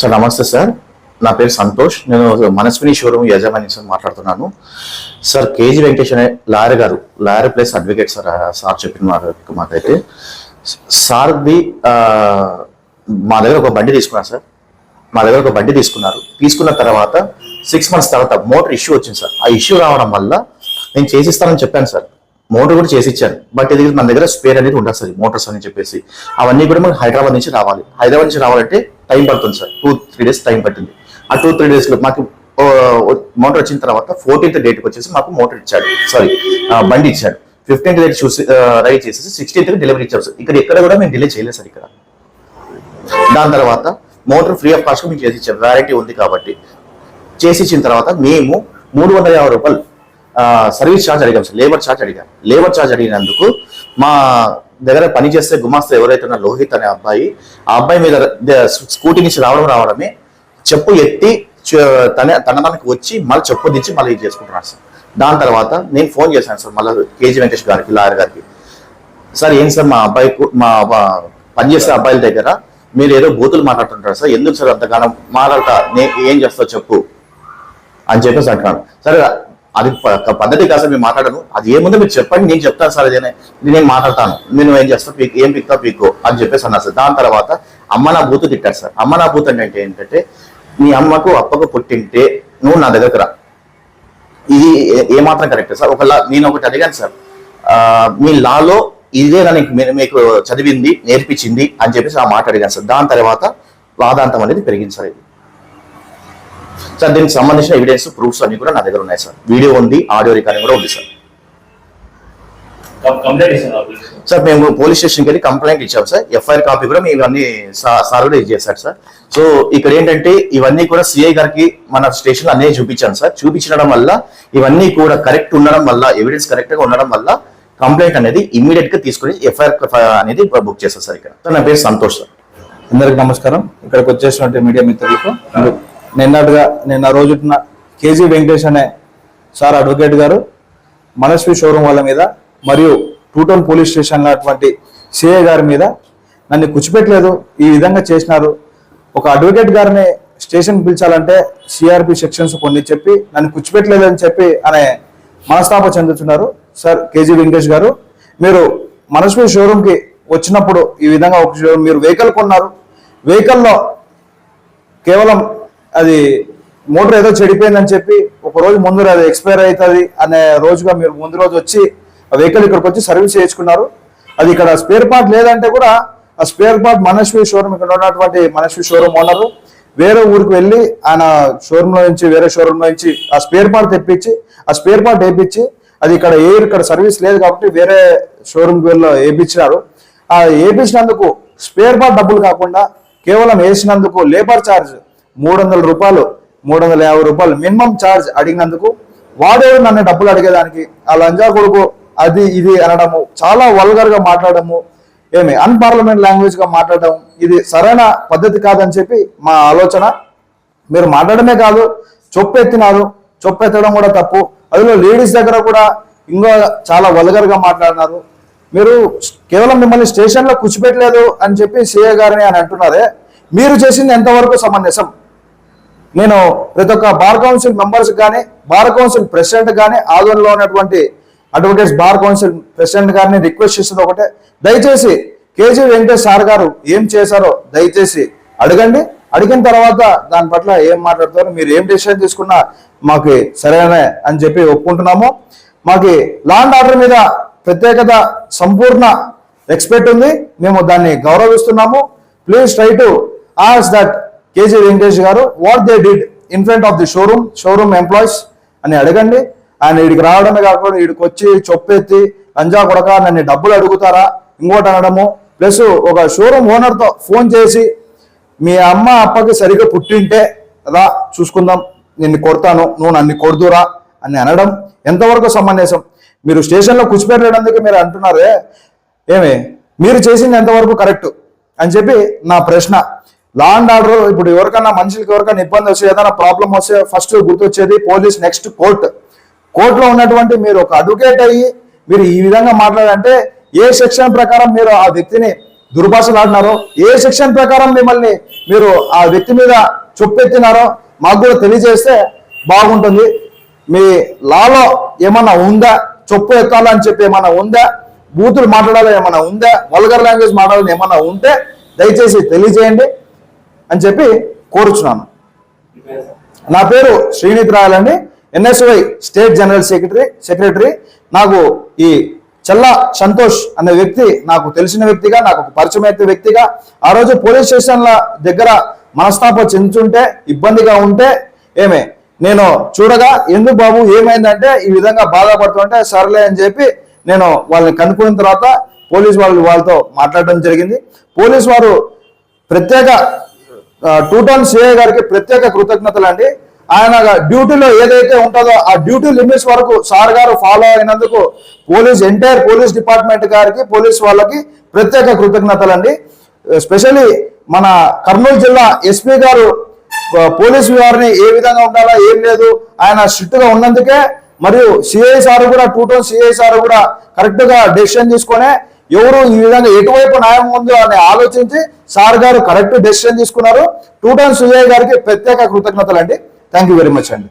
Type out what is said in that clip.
Sir నమస్తే sir. నా పేరు సంతోష్. నేను మనస్విని షోరూమ్ యజమాని సార్ మాట్లాడుతున్నాను. సార్ కేజీ వెంకటేష్ అనే లాయర్ గారు lawyer plus advocate sir sir చెప్పిన మాట మాకైతే. సార్ది మా దగ్గర ఒక బండి తీసుకున్నారు సార్. మా దగ్గర ఒక బండి తీసుకున్నారు. తీసుకున్న తర్వాత సిక్స్ మంత్స్ తర్వాత మోటార్ ఇష్యూ వచ్చింది సార్. ఆ ఇష్యూ రావడం వల్ల నేను చేసిస్తానని చెప్పాను సార్. మోటార్ కూడా చేసి ఇచ్చాను బట్ ఇది మన దగ్గర స్పేర్ అనేది ఉండదు సార్ మోటార్స్ అని చెప్పేసి. అవన్నీ కూడా మనకి హైదరాబాద్ నుంచి రావాలి. హైదరాబాద్ నుంచి రావాలంటే టైం పడుతుంది sir. Two three days time పట్టింది. ఆ టూ త్రీ డేస్లో మాకు మోటార్ వచ్చిన తర్వాత ఫోర్టీన్త్ డేట్కి వచ్చేసి మాకు మోటార్ ఇచ్చాడు. సారీ బండి ఇచ్చాడు. ఫిఫ్టీన్త్ డేట్ చూసి రైడ్ చేసేసి సిక్స్టీన్త్ డెలివరీ ఇచ్చారు సార్. ఇక్కడ ఎక్కడ కూడా మేము డిలే చేయలేదు సార్ ఇక్కడ. దాని తర్వాత మోటార్ ఫ్రీ ఆఫ్ కాస్ట్ మీకు చేసి ఇచ్చారు. వ్యారంటీ ఉంది కాబట్టి. చేసి ఇచ్చిన తర్వాత మేము మూడు వందల యాభై రూపాయలు సర్వీస్ ఛార్జ్ అడిగాం సార్. లేబర్ ఛార్జ్ అడిగాం. లేబర్ ఛార్జ్ అడిగినందుకు మా దగ్గర పనిచేసే గుమాస్తా ఎవరైతే ఉన్న లోహిత్ అనే అబ్బాయి ఆ అబ్బాయి మీద స్కూటీ నుంచి రావడం రావడమే చెప్పు ఎత్తి చ- తన తన వచ్చి మళ్ళీ చెప్పు దించి మళ్ళీ ఇది చేసుకుంటున్నాను సార్. దాని తర్వాత నేను ఫోన్ చేశాను సార్ మళ్ళీ కేజీ వెంకటేష్ గారికి లాయర్ గారికి. సార్ ఏం సార్ మా అబ్బాయి మా పనిచేసే అబ్బాయిల దగ్గర మీరు ఏదో బూతులు మాట్లాడుతుంటారు సార్ ఎందుకు సార్ అంతగానం మాట్లాడతా నేను ఏం చేస్తావు చెప్పు అని చెప్పేసి అంటున్నాను సరే అది ప- పద్ధతి కాదు సార్ మీరు మాట్లాడను. అది ఏముందో మీరు చెప్పండి నేను చెప్తాను సార్ అదే నేను మాట్లాడతాను? నేను ఏం చేస్తాను పీక్ ఏం పిక్తా పీకో అని చెప్పేసి అన్నారు సార్. దాని తర్వాత అమ్మ నా బూతు తిట్టారు సార్. అమ్మ నా బూత్ అంటే ఏంటంటే మీ అమ్మకు అప్పకు పుట్టింటే నువ్వు నా దగ్గరకు రా. ఇది ఏ- ఏమాత్రం కరెక్ట్ సార్. ఒక నేను ఒకటి అడిగాను సార్. మీ లాలో ఇదే నీకు మీకు చదివింది నేర్పించింది అని చెప్పేసి ఆ మాట అడిగాను సార్. దాని తర్వాత వాదాంతం అనేది పెరిగింది సార్ ఇది. సార్ దీనికి సంబంధించిన ఎవిడెన్స్ ప్రూఫ్స్ అన్ని కూడా నా దగ్గర ఉన్నాయి సార్. వీడియో ఉంది ఆడియో రికార్డింగ్ కూడా ఉంది సార్. సార్ మేము పోలీస్ స్టేషన్కి వెళ్ళి కంప్లైంట్ ఇచ్చాం సార్. ఎఫ్ఐఆర్ కాపీ కూడా మేము ఇవన్నీ సార్ కూడా ఇచ్చేసారు సార్. సో ఇక్కడ ఏంటంటే ఇవన్నీ కూడా సిఐ గారికి మన స్టేషన్ అన్నీ చూపించాను సార్. చూపించడం వల్ల ఇవన్నీ కూడా కరెక్ట్ ఉండడం వల్ల ఎవిడెన్స్ కరెక్ట్గా ఉండడం వల్ల కంప్లైంట్ అనేది ఇమ్మీడియట్గా తీసుకుని ఎఫ్ఐఆర్ అనేది బుక్ చేస్తారు సార్ ఇక్కడ. సార్ నా పేరు సంతోష్ సార్. అందరికి నమస్కారం. ఇక్కడికి వచ్చేసినటువంటి మీడియా మిత్రులకు నిన్నటిగా నిన్న రోజున కేజీ వెంకటేష్ అనే సార్ అడ్వకేట్ గారు మనస్వి షోరూమ్ వాళ్ళ మీద మరియు టూటౌన్ పోలీస్ స్టేషన్లో అటువంటి సిఐ గారి మీద నన్ను కూర్చిపెట్టలేదు ఈ విధంగా చేసినారు. ఒక అడ్వకేట్ గారిని స్టేషన్ పిలిచాలంటే సిఆర్పి సెక్షన్స్ కొన్ని చెప్పి నన్ను కూర్చిపెట్టలేదు అని చెప్పి అనే మనస్తాప చెందుతున్నారు సార్ కేజీ వెంకటేష్ గారు. మీరు మనస్వి షోరూమ్కి వచ్చినప్పుడు ఈ విధంగా ఒక షోరూమ్ మీరు వెహికల్ కొన్నారు. వెహికల్లో కేవలం అది మోటార్ ఏదో చెడిపోయిందని చెప్పి ఒక రోజు ముందు అది ఎక్స్పైర్ అవుతుంది అనే రోజుగా మీరు ముందు రోజు వచ్చి ఆ వెహికల్ ఇక్కడికి వచ్చి సర్వీస్ చేయించుకున్నారు. అది ఇక్కడ స్పేర్ పార్ట్ లేదంటే కూడా ఆ స్పేర్ పార్ట్ మనస్వి షోరూమ్ ఇక్కడ ఉన్నటువంటి మనస్వి షోరూమ్ ఓనరు వేరే ఊరికి వెళ్ళి ఆయన షోరూమ్లో నుంచి వేరే షోరూమ్లో నుంచి ఆ స్పేర్ పార్ట్ తెప్పించి ఆ స్పేర్ పార్ట్ వేయించి అది ఇక్కడ ఏ ఇక్కడ సర్వీస్ లేదు కాబట్టి వేరే షోరూమ్ వెళ్ళి వేయించినారు ఆ వేయించినందుకు స్పేర్ పార్ట్ డబ్బులు కాకుండా కేవలం వేసినందుకు లేబర్ ఛార్జ్ మూడు వందల రూపాయలు మూడు వందల యాభై రూపాయలు మినిమం ఛార్జ్ అడిగినందుకు వాడేవాడు నన్ను డబ్బులు అడిగేదానికి ఆ లంజా కొడుకు అది ఇది అనడము చాలా వల్గర్గా మాట్లాడము ఏమి అన్పార్లమెంట్ లాంగ్వేజ్గా మాట్లాడడం ఇది సరైన పద్ధతి కాదని చెప్పి మా ఆలోచన. మీరు మాట్లాడమే కాదు చొప్పెత్తినారు చొప్పెత్తడం కూడా తప్పు. అందులో లేడీస్ దగ్గర కూడా ఇంకో చాలా వల్గర్గా మాట్లాడినారు. మీరు కేవలం మిమ్మల్ని స్టేషన్లో కూర్చోపెట్టలేదు అని చెప్పి సీఏ గారిని అని అంటున్నారే మీరు చేసింది ఎంతవరకు సమంజసం? నేను ప్రతి ఒక్క బార్ కౌన్సిల్ మెంబర్స్ కానీ బార్ కౌన్సిల్ ప్రెసిడెంట్ కానీ ఆధ్వర్యంలో ఉన్నటువంటి అడ్వకేట్స్ బార్ కౌన్సిల్ ప్రెసిడెంట్ గారిని రిక్వెస్ట్ చేసింది ఒకటే. దయచేసి కేజీ వెంకటేష్ సార్ గారు ఏం చేశారో దయచేసి అడగండి. అడిగిన తర్వాత దాని పట్ల ఏం మాట్లాడతారో మీరు ఏం డిసిషన్ తీసుకున్నా మాకు సరైన అని చెప్పి ఒప్పుకుంటున్నాము. మాకు లాండ్ ఆర్డర్ మీద ప్రత్యేకత సంపూర్ణ ఎక్స్పెక్ట్ ఉంది. మేము దాన్ని గౌరవిస్తున్నాము. Please try to ask that KG Venkatesh గారు what they did in front of the showroom showroom employees అని అడగండి. ఆయన వీడికి రావడమే కాకుండా వీడికి వచ్చి చొప్పెత్తి లంజా కొడక నన్ను డబ్బులు అడుగుతారా? ఇంకోటి అనడము. ప్లస్ ఒక షోరూమ్ ఓనర్తో ఫోన్ చేసి మీ అమ్మ అప్పకి సరిగ్గా పుట్టింటే రా చూసుకుందాం నిన్ను కొడతాను నువ్వు నన్ను కొడుదురా అని అనడం ఎంతవరకు సమంజసం? మీరు స్టేషన్లో కూర్చిపెట్టడానికి మీరు అంటున్నారే? ఏమి మీరు చేసింది ఎంతవరకు కరెక్ట్? అని చెప్పి నా ప్రశ్న. లా అండ్ ఆర్డర్ ఇప్పుడు ఎవరికన్నా మనుషులకి ఎవరికైనా ఇబ్బంది వస్తే ఏదైనా ప్రాబ్లం వస్తే ఫస్ట్ గుర్తొచ్చేది పోలీస్ నెక్స్ట్ కోర్టు. కోర్టులో ఉన్నటువంటి మీరు ఒక అడ్వకేట్ అయ్యి మీరు ఈ విధంగా మాట్లాడంటే ఏ సెక్షన్ ప్రకారం మీరు ఆ వ్యక్తిని దుర్భాషలాడినారో ఏ సెక్షన్ ప్రకారం మిమ్మల్ని మీరు ఆ వ్యక్తి మీద చొప్పెత్తినారో మాకు కూడా తెలియజేస్తే బాగుంటుంది. మీ లాలో ఏమన్నా ఉందా? చొప్పు ఎత్తాలని చెప్పి ఏమన్నా ఉందా? బూతులు మాట్లాడాలని ఏమన్నా ఉందా? వల్గర్ లాంగ్వేజ్ మాట్లాడాలని ఏమన్నా ఉంటే దయచేసి తెలియజేయండి. అని చెప్పి కోరుచున్నాను. నా పేరు శ్రీనిత్ రాయల్ అండి. NSUI state general secretary secretary. నాకు ఈ చల్లా సంతోష్ అనే వ్యక్తి నాకు తెలిసిన వ్యక్తిగా నాకు ఒక పరిచయమైన వ్యక్తిగా. ఆ రోజు పోలీస్ స్టేషన్ల దగ్గర మనస్తాపం చెందుతుంటే ఇబ్బందిగా ఉంటే ఏమే నేను చూడగా ఎందుకు బాబు ఏమైందంటే ఈ విధంగా బాధపడుతుంటే సర్లే అని చెప్పి నేను వాళ్ళని కనుక్కున్న తర్వాత పోలీస్ వాళ్ళు వాళ్ళతో మాట్లాడడం జరిగింది. పోలీస్ వారు ప్రత్యేక టూ టౌన్ సిఐ గారికి ప్రత్యేక కృతజ్ఞతలు అండి. ఆయన డ్యూటీలో ఏదైతే ఉంటుందో ఆ డ్యూటీ లిమిట్స్ వరకు సార్ గారు ఫాలో అయినందుకు పోలీస్ ఎంటైర్ పోలీస్ డిపార్ట్మెంట్ గారికి పోలీస్ వాళ్ళకి ప్రత్యేక కృతజ్ఞతలు అండి. ఎస్పెషల్లీ మన కర్నూలు జిల్లా ఎస్పీ గారు పోలీసు వారిని ఏ విధంగా ఉండాలా ఏం లేదు ఆయన స్ట్రిక్ట్గా ఉన్నందుకే మరియు సిఐసార్ కూడా టూ టౌన్ సిఐసార్ కూడా కరెక్ట్గా డెసిషన్ తీసుకునే ఎవరు ఈ విధంగా ఎటువైపు న్యాయం ఉందో అని ఆలోచించి సార్ గారు కరెక్ట్ డెసిషన్ తీసుకున్నారు. టూ టౌన్ సిఐ గారికి ప్రత్యేక కృతజ్ఞతలు అండి థ్యాంక్ యూ వెరీ మచ్ అండి.